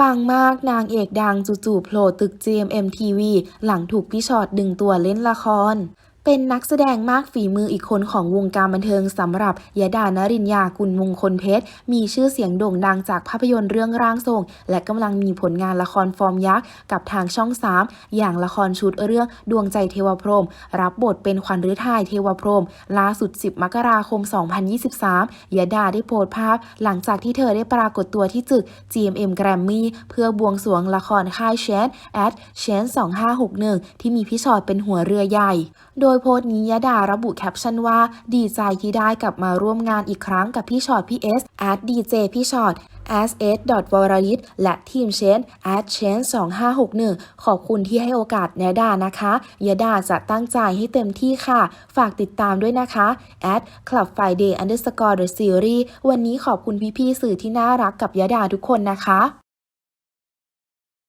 ปังมากนางเอกดังจู่ๆโผล่ตึก GMM TV หลังถูกพี่ชอตดึงตัวเล่นละคร เป็นนักแสดงมากฝีมืออีกคนของวงการบันเทิงสำหรับยดานรินยากุลมงคลเพชร มีชื่อเสียงโด่งดังจากภาพยนตร์เรื่องร่างทรง และกำลังมีผลงานละครฟอร์มยักษ์กับทางช่อง 3 อย่างละครชุดเรื่องดวงใจเทวพรหมรับบทเป็นขวัญฤทัยเทวพรหมล่าสุด 10 มกราคม 2023ยดาได้โพสต์ภาพ หลังจากที่เธอได้ปรากฏตัวที่ตึก GMM Grammy เพื่อบวงสรวงละครค่ายเชนแอดเชน2561 ที่มีพี่ชอตเป็นหัวเรือใหญ่ โดยโพสต์นี้ยดาระบุแคปชั่นว่า ดีใจที่ได้กลับมาร่วมงานอีกครั้งกับพี่ชอตพี่เอสแอดดีเจพี่ชอต s s w r l i t และทีมเชน at chen 2561 ขอบคุณที่ให้โอกาสแนดานะคะยดาจะตั้งใจให้เต็มที่ค่ะ ฝากติดตามด้วยนะคะ at club friday underscore the series วันนี้ขอบคุณพี่ๆสื่อที่น่ารักกับยดาทุกคนนะคะ